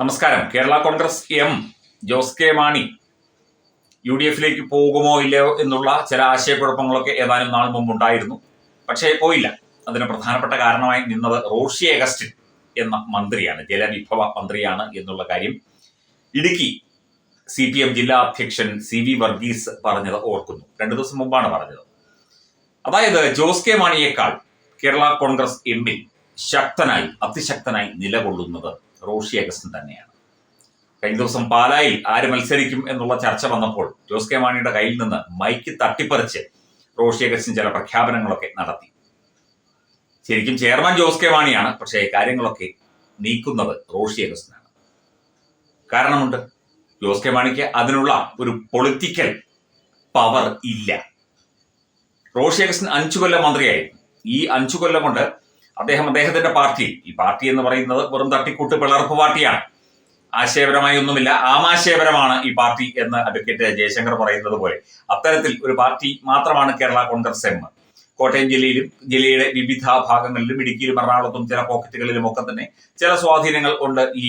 നമസ്കാരം. Kerala Congress M Jose K Mani U D എഫിലേക്ക് പോകുമോ ഇല്ലയോ എന്നുള്ള ചില ആശയക്കുഴപ്പങ്ങളൊക്കെ ഏതാനും നാൾ മുമ്പ് ഉണ്ടായിരുന്നു പക്ഷേ പോയില്ല. അതിന് പ്രധാനപ്പെട്ട കാരണമായി നിന്നത് റോഷി അഗസ്റ്റിൻ എന്ന മന്ത്രിയാണ് ജലവിഭവ മന്ത്രിയാണ് എന്നുള്ള കാര്യം ഇടുക്കി സി പി എം ജില്ലാ അധ്യക്ഷൻ സി വി വർഗീസ് പറഞ്ഞത് ഓർക്കുന്നു. രണ്ടു ദിവസം മുമ്പാണ് പറഞ്ഞത്. അതായത് ജോസ് കെ മാണിയേക്കാൾ കേരള കോൺഗ്രസ് എമ്മിൽ ശക്തനായി അതിശക്തനായി നിലകൊള്ളുന്നത് റോഷി അഗസ്റ്റിൻ തന്നെയാണ്. കഴിഞ്ഞ ദിവസം പാലായിൽ ആര് മത്സരിക്കും എന്നുള്ള ചർച്ച വന്നപ്പോൾ ജോസ് കെ മാണിയുടെ കയ്യിൽ നിന്ന് മൈക്ക് തട്ടിപ്പറിച്ച് റോഷി അഗസ്റ്റിൻ ചില പ്രഖ്യാപനങ്ങളൊക്കെ നടത്തി. ശരിക്കും ചെയർമാൻ ജോസ് കെ മാണിയാണ് പക്ഷേ കാര്യങ്ങളൊക്കെ നീക്കുന്നത് റോഷി അഗസ്റ്റിനാണ്. കാരണമുണ്ട് ജോസ് കെ മാണിക്ക് അതിനുള്ള ഒരു പൊളിറ്റിക്കൽ പവർ ഇല്ല. റോഷി അഗസ്റ്റിൻ അഞ്ചു കൊല്ലം മന്ത്രിയായിരുന്നു. ഈ അഞ്ചു കൊല്ലം കൊണ്ട് അദ്ദേഹം അദ്ദേഹത്തിന്റെ പാർട്ടി. ഈ പാർട്ടി എന്ന് പറയുന്നത് വെറും തട്ടിക്കൂട്ട് പിളർപ്പ് പാർട്ടിയാണ്. ആശയപരമായി ഒന്നുമില്ല. ആമാശയപരമാണ് ഈ പാർട്ടി എന്ന് അഡ്വക്കേറ്റ് ജയശങ്കർ പറയുന്നത് പോലെ. അത്തരത്തിൽ ഒരു പാർട്ടി മാത്രമാണ് കേരള കോൺഗ്രസ് എം കോട്ടയം ജില്ലയിലും ജില്ലയുടെ വിവിധ ഭാഗങ്ങളിലും ഇടുക്കിയിലും എറണാകുളത്തും ചില പോക്കറ്റുകളിലും ഒക്കെ തന്നെ ചില സ്വാധീനങ്ങൾ ഉണ്ട് ഈ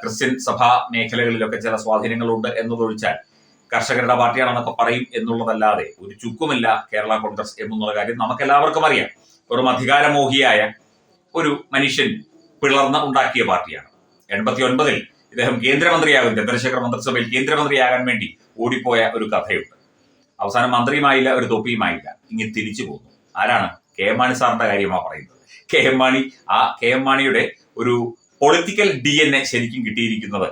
ക്രിസ്ത്യൻ സഭാ മേഖലകളിലൊക്കെ ചില സ്വാധീനങ്ങളുണ്ട് എന്നതൊഴിച്ചാൽ. കർഷകരുടെ പാർട്ടിയാണെന്നൊക്കെ പറയും എന്നുള്ളതല്ലാതെ ഒരു ചുക്കുമില്ല കേരള കോൺഗ്രസ് എന്നുള്ള കാര്യം നമുക്കെല്ലാവർക്കും അറിയാം. വെറും അധികാരമോഹിയായ ഒരു മനുഷ്യൻ പിളർന്ന് ഉണ്ടാക്കിയ പാർട്ടിയാണ്. എൺപത്തി ഒൻപതിൽ ഇദ്ദേഹം കേന്ദ്രമന്ത്രിയാകും. ചന്ദ്രശേഖർ മന്ത്രിസഭയിൽ കേന്ദ്രമന്ത്രിയാകാൻ വേണ്ടി ഓടിപ്പോയ ഒരു കഥയുണ്ട്. അവസാനം മന്ത്രിയുമായില്ല ഒരു തൊപ്പിയുമായില്ല. ഇങ്ങനെ തിരിച്ചു പോകുന്നു ആരാണ്? കെ എം മാണി സാറിന്റെ കാര്യമാണ് പറയുന്നത്. കെ എം മാണി ആ കെ എം മാണിയുടെ ഒരു പൊളിറ്റിക്കൽ ഡി എൻ എ ശരിക്കും കിട്ടിയിരിക്കുന്നത്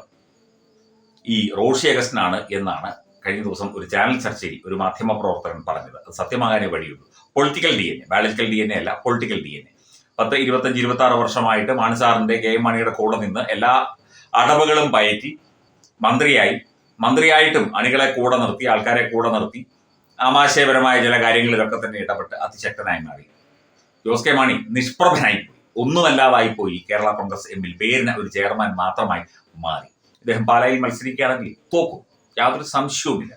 ഈ റോഷി അഗസ്റ്റിനാണ് എന്നാണ് കഴിഞ്ഞ ദിവസം ഒരു ചാനൽ ചർച്ചയിൽ ഒരു മാധ്യമ പ്രവർത്തകൻ പറഞ്ഞത്. അത് സത്യമാകാനേ വഴിയുള്ളൂ. Political D N A biological D N A അല്ല പൊളിറ്റിക്കൽ ഡി എൻ എ പത്ത് ഇരുപത്തഞ്ച് ഇരുപത്തി ആറ് വർഷമായിട്ട് മാണിസാറിന്റെ കെ എം മാണിയുടെ കൂടെ നിന്ന് എല്ലാ അടവുകളും പയറ്റി മന്ത്രിയായി മന്ത്രിയായിട്ടും അണികളെ കൂടെ നിർത്തി ആൾക്കാരെ കൂടെ നിർത്തി ആമാശയപരമായ ചില കാര്യങ്ങളിലൊക്കെ തന്നെ ഇടപെട്ട് അതിശക്തനായി മാറി. ജോസ് കെ മാണി നിഷ്പ്രഭനായി പോയി. ഒന്നുമല്ലാതായി പോയി കേരള കോൺഗ്രസ് എമ്മിൽ. പേരിന് ഒരു ചെയർമാൻ മാത്രമായി മാറി. ഇദ്ദേഹം പാലായിൽ മത്സരിക്കുകയാണെങ്കിൽ തോക്കും. യാതൊരു സംശയവുമില്ല.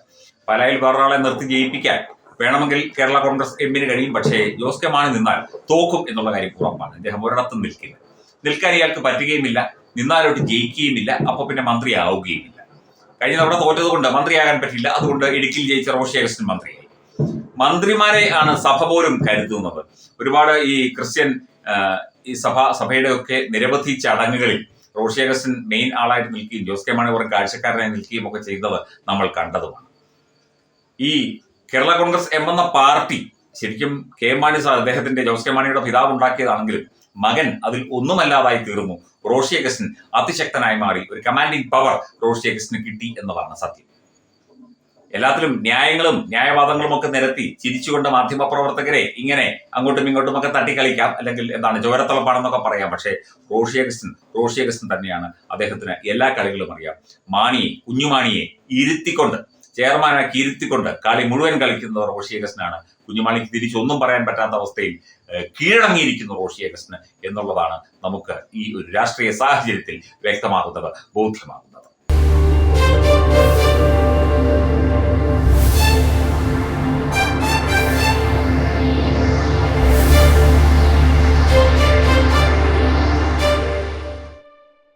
പാലായിൽ വേറൊരാളെ നിർത്തി ജയിപ്പിക്കാൻ വേണമെങ്കിൽ കേരള കോൺഗ്രസ് എമ്മിന് കഴിയും. പക്ഷേ ജോസ് കെ മാണി നിന്നാൽ തോക്കും എന്നുള്ള കാര്യം ഉറപ്പാണ്. അദ്ദേഹം ഒരിടത്തും നിൽക്കില്ല. നിൽക്കാൻ ഇയാൾക്ക് പറ്റുകയുമില്ല. നിന്നാലോട്ട് ജയിക്കുകയുമില്ല. അപ്പൊ പിന്നെ മന്ത്രിയാവുകയുമില്ല. കഴിഞ്ഞ തവണ തോറ്റത് കൊണ്ട് മന്ത്രിയാകാൻ പറ്റില്ല. അതുകൊണ്ട് ഇടുക്കിയിൽ ജയിച്ച റോഷി അഗസ്റ്റിൻ മന്ത്രിയായി. മന്ത്രിമാരെ ആണ് സഭ പോലും കരുതുന്നത്. ഒരുപാട് ഈ ക്രിസ്ത്യൻ ഈ സഭ സഭയുടെ ഒക്കെ നിരവധി ചടങ്ങുകളിൽ റോഷി അഗസ്റ്റിൻ മെയിൻ ആളായിട്ട് നിൽക്കുകയും ജോസ് കെ മാണി വെറും കാഴ്ചക്കാരനായി നിൽക്കുകയും ഒക്കെ ചെയ്തത് നമ്മൾ കണ്ടതുമാണ്. ഈ കേരള കോൺഗ്രസ് എം എന്ന പാർട്ടി ശരിക്കും കെ മാണി അദ്ദേഹത്തിന്റെ ജോസ് കെ മാണിയുടെ പിതാവ് ഉണ്ടാക്കിയതാണെങ്കിലും മകൻ അതിൽ ഒന്നുമല്ലാതായി തീർന്നു. റോഷി അഗസ്റ്റിൻ അതിശക്തനായി മാറി. ഒരു കമാൻഡിംഗ് പവർ റോഷി അഗസ്റ്റിന് കിട്ടി എന്നതാണ് സത്യം. എല്ലാത്തിലും ന്യായങ്ങളും ന്യായവാദങ്ങളും ഒക്കെ നിരത്തി ചിരിച്ചുകൊണ്ട് മാധ്യമപ്രവർത്തകരെ ഇങ്ങനെ അങ്ങോട്ടും ഇങ്ങോട്ടും ഒക്കെ തട്ടിക്കളിക്കാം. അല്ലെങ്കിൽ എന്താണ് ചോരത്തളപ്പാണെന്നൊക്കെ പറയാം. പക്ഷേ റോഷി അഗസ്റ്റിൻ തന്നെയാണ് അദ്ദേഹത്തിന് എല്ലാ കളികളും അറിയാം. മാണിയെ കുഞ്ഞുമാണിയെ ഇരുത്തിക്കൊണ്ട് ചെയർമാനാക്കി ഇരുത്തിക്കൊണ്ട് കളി മുഴുവൻ കളിക്കുന്നത് റോഷി അഗസ്റ്റിനാണ് കുഞ്ഞുമാണിക്ക് തിരിച്ചൊന്നും പറയാൻ പറ്റാത്ത അവസ്ഥയിൽ കീഴടങ്ങിയിരിക്കുന്നു റോഷി എന്നുള്ളതാണ് നമുക്ക് ഈ ഒരു രാഷ്ട്രീയ സാഹചര്യത്തിൽ വ്യക്തമാകുന്നത് ബോധ്യമാകുന്നത്.